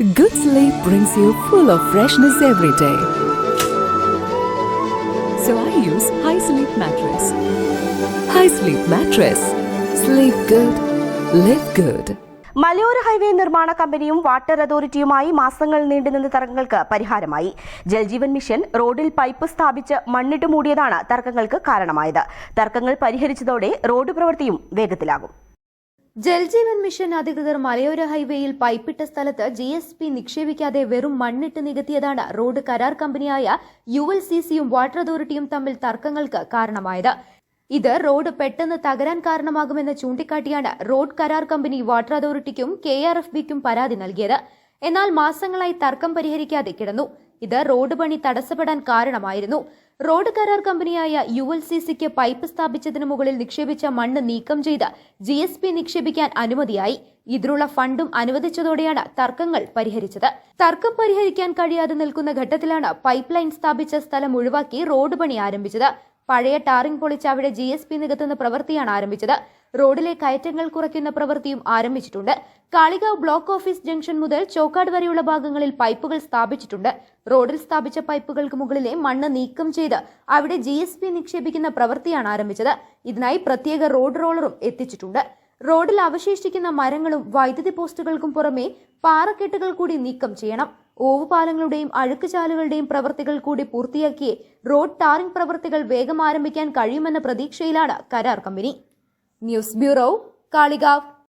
Good sleep brings you full of freshness every day. So I use High Sleep Mattress. High Sleep Mattress. Sleep good, live good. മലയോര highway നിർമ്മാണ കമ്പനിയും water അതോറിറ്റിയുമായി മാസങ്ങൾ നീണ്ടുനിന്ന തർക്കങ്ങൾക്ക് പരിഹാരമായി Jal Jeevan mission റോഡിൽ pipe സ്ഥാപിച്ച് മണ്ണിട്ട് മൂടിയതാണ് തർക്കങ്ങൾക്ക് കാരണമായത് തർക്കങ്ങൾ പരിഹരിച്ചതോടെ റോഡ് പ്രവൃത്തിയും വേഗത്തിലാകും ജൽജീവൻ മിഷൻ അധികൃതർ മലയോര ഹൈവേയിൽ പൈപ്പിട്ട സ്ഥലത്ത് ജി എസ് പി നിക്ഷേപിക്കാതെ വെറും മണ്ണിട്ട് നികത്തിയതാണ് റോഡ് കരാർ കമ്പനിയായ യു എൽ സി സിയും വാട്ടർ അതോറിറ്റിയും തമ്മിൽ തർക്കങ്ങൾക്ക് കാരണമായത്. ഇത് റോഡ് പെട്ടെന്ന് തകരാൻ കാരണമാകുമെന്ന് ചൂണ്ടിക്കാട്ടിയാണ് റോഡ് കരാർ കമ്പനി വാട്ടർ അതോറിറ്റിക്കും കെ ആർ എഫ് ബിക്കും പരാതി നൽകിയത്. എന്നാൽ മാസങ്ങളായി തർക്കം പരിഹരിക്കാതെ കിടന്നു. ഇത് റോഡ് പണി തടസ്സപ്പെടാൻ കാരണമായിരുന്നു. റോഡ് കരാർ കമ്പനിയായ യു എൽ സി സിക്ക് പൈപ്പ് സ്ഥാപിച്ചതിനു മുകളിൽ നിക്ഷേപിച്ച മണ്ണ് നീക്കം ചെയ്ത് ജി എസ് പി നിക്ഷേപിക്കാൻ അനുമതിയായി. ഇതിനുള്ള ഫണ്ടും അനുവദിച്ചതോടെയാണ് തർക്കങ്ങൾ പരിഹരിച്ചത്. തർക്കം പരിഹരിക്കാൻ കഴിയാതെ നിൽക്കുന്ന ഘട്ടത്തിലാണ് പൈപ്പ് ലൈൻ സ്ഥാപിച്ച സ്ഥലം ഒഴിവാക്കി റോഡ് പണി ആരംഭിച്ചത്. പഴയ ടാറിംഗ് പൊളിച്ച് അവിടെ ജി എസ് പി നികത്തുന്ന പ്രവൃത്തിയാണ് ആരംഭിച്ചത്. റോഡിലെ കയറ്റങ്ങൾ കുറയ്ക്കുന്ന പ്രവൃത്തിയും ആരംഭിച്ചിട്ടുണ്ട്. കാളികാവ് ബ്ലോക്ക് ഓഫീസ് ജംഗ്ഷൻ മുതൽ ചോക്കാട് വരെയുള്ള ഭാഗങ്ങളിൽ പൈപ്പുകൾ സ്ഥാപിച്ചിട്ടുണ്ട്. റോഡിൽ സ്ഥാപിച്ച പൈപ്പുകൾക്ക് മുകളിലെ മണ്ണ് നീക്കം ചെയ്ത് അവിടെ ജി നിക്ഷേപിക്കുന്ന പ്രവൃത്തിയാണ് ആരംഭിച്ചത്. ഇതിനായി പ്രത്യേക റോഡ് റോളറും എത്തിച്ചിട്ടുണ്ട്. റോഡിൽ അവശേഷിക്കുന്ന മരങ്ങളും വൈദ്യുതി പോസ്റ്റുകൾക്കും പുറമെ പാറക്കെട്ടുകൾ കൂടി നീക്കം ചെയ്യണം. ഓവുപാലങ്ങളുടെയും അഴുക്കുചാലുകളുടെയും പ്രവൃത്തികൾ കൂടി പൂർത്തിയാക്കിയേ റോഡ് ടാറിംഗ് പ്രവൃത്തികൾ വേഗം ആരംഭിക്കാൻ കഴിയുമെന്ന പ്രതീക്ഷയിലാണ് കരാർ കമ്പനി. News bureau Kalikavu.